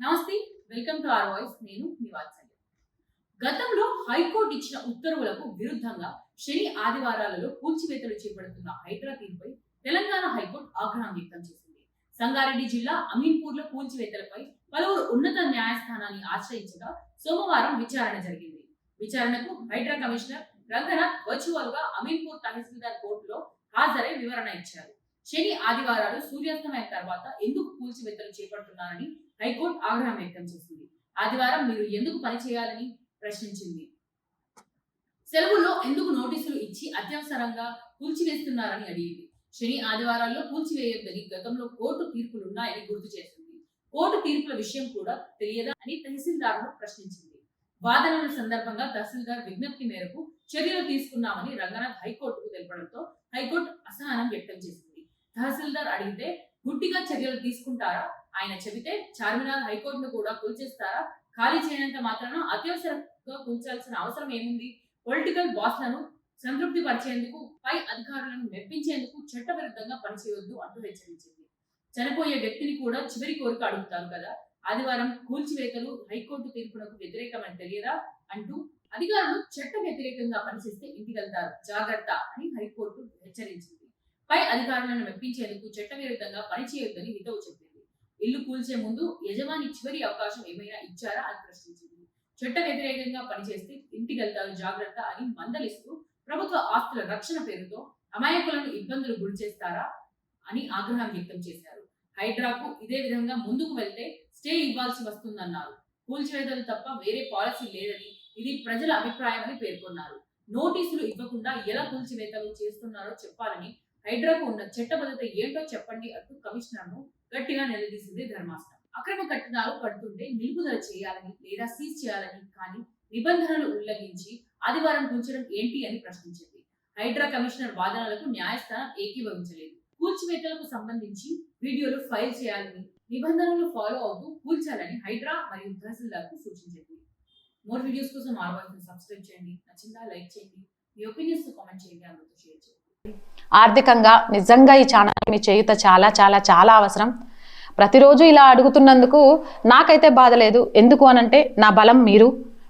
నమస్తే welcome to are voice. నేను మీ వాత్సల్య. గతంలో హైకోర్టు ఇచ్చిన ఉత్తర్వులకు విరుద్ధంగా శని ఆదివారాలలో కూల్చివేతలు చేపడుతున్న హైడ్రా తీరుపై తెలంగాణ హైకోర్టు ఆగ్రహం వ్యక్తం చేసింది. సంగారెడ్డి జిల్లా అమీన్పూర్లో కూల్చివేతలపై పలువురు ఉన్నత న్యాయస్థానాన్ని ఆశ్రయించగా సోమవారం విచారణ జరిగింది. విచారణకు హైడ్రా కమిషనర్ రంగనాథ్ వర్చువల్గా అమీన్పూర్ తహసీల్దార్ కోర్టులో హాజరై వివరణ ఇచ్చారు. శని ఆదివారాలు సూర్యాస్తమయం తర్వాత ఎందుకు కూల్చివేతలు చేపడుతున్నారని హైకోర్టు ఆగ్రహం వ్యక్తం చేసింది. ఆదివారం మీరు ఎందుకు పని చేయాలని ప్రశ్నించింది. సెలవుల్లో ఎందుకు నోటీసులు ఇచ్చి అత్యవసరంగా కూల్చివేస్తున్నారని అడిగింది. శని ఆదివారాల్లో కూల్చివేయొద్దని గతంలో కోర్టు తీర్పులున్నాయని గుర్తు చేసింది. కోర్టు తీర్పుల విషయం కూడా తెలియదా అని తహసీల్దార్ను ప్రశ్నించింది. వాదనల సందర్భంగా తహసీల్దార్ విజ్ఞప్తి మేరకు చర్యలు తీసుకున్నామని రంగనాథ్ హైకోర్టుకు తెలపడంతో హైకోర్టు అసహనం వ్యక్తం చేసింది. తహసీల్దార్ అడిగితే గుట్టిగా చర్యలు తీసుకుంటారా? ఆయన చెబితే చార్మినార్ హైకోర్టును కూడా కూల్చేస్తారా? ఖాళీ చేయనంత మాత్రాన అత్యవసరంగా కూల్చాల్సిన అవసరం ఏముంది? పొలిటికల్ బాస్లను సంతృప్తి పరిచేందుకు పై అధికారులను మెప్పించేందుకు చట్టవిరుద్ధంగా పనిచేయొద్దు అంటూ హెచ్చరించింది. చనిపోయే వ్యక్తిని కూడా చివరి కోరిక అడుగుతారు కదా? ఆదివారం కూల్చివేతలు హైకోర్టు తీర్పునకు వ్యతిరేకమని తెలియదా? అంటూ అధికారులు చట్ట వ్యతిరేకంగా పనిచేస్తే ఇంటికెళ్తారు. జాగ్రత్త అని హైకోర్టు హెచ్చరించింది. పై అధికారులను మెప్పించేందుకు చట్టవిరుద్ధంగా పనిచేయొద్దని హితవు చెప్పింది. ఇల్లు కూల్చే ముందు యజమాని చివరి అవకాశం ఏమైనా ఇచ్చారా అని ప్రశ్నించింది. చట్ట వ్యతిరేకంగా పనిచేస్తే ఇంటికెళ్తారు జాగ్రత్త అని మందలిస్తూ ప్రభుత్వ ఆస్తుల రక్షణ పేరుతో అమాయకులను ఇబ్బందులు గురి చేస్తారా అని ఆగ్రహం వ్యక్తం చేశారు. హైడ్రాకు ఇదే విధంగా ముందుకు వెళ్తే స్టే ఇవ్వాల్సి వస్తుందన్నారు. కూల్చివేతలు తప్ప వేరే పాలసీ లేదని ఇది ప్రజల అభిప్రాయమని పేర్కొన్నారు. నోటీసులు ఇవ్వకుండా ఎలా కూల్చివేతలు చేస్తున్నారో చెప్పాలని హైడ్రాకు ఉన్న చట్టబద్ధత ఏంటో చెప్పండి అంటూ కమిషనర్ను గట్టిగా నిలదీసింది ధర్మాసనం. అక్రమ కట్టడాలు పడుతుంటే నిలుపుదల చేయాలని లేదా సీజ్ చేయాలని కానీ నిబంధనలు ఉల్లంఘించి ఆదివారం కూల్చడం ఏంటి అని ప్రశ్నించింది. హైడ్రా కమిషనర్ వాదనలకు న్యాయస్థానం ఏకీభవించలేదు. కూల్చివేతలకు సంబంధించి వీడియోలు ఫైల్ చేయాలని నిబంధనలు ఫాలో అవుతూ కూల్చాలని హైడ్రా మరియు తహసీల్దార్కు సూచించింది. మోర్ వీడియోస్ కోసం ఆర్ సబ్స్క్రైబ్ చేయండి. నచ్చిందా లైక్ చేయండి. మీ ఒపీనియన్స్ కామెంట్ చేయండి. అందరితో షేర్ చేయండి. ఆర్థికంగా నిజంగా ఈ ఛానల్ మీ చేయుత చాలా చాలా చాలా అవసరం. ప్రతిరోజు ఇలా అడుగుతున్నందుకు నాకైతే బాధ లేదు. ఎందుకు అనంటే నా బలం మీరు.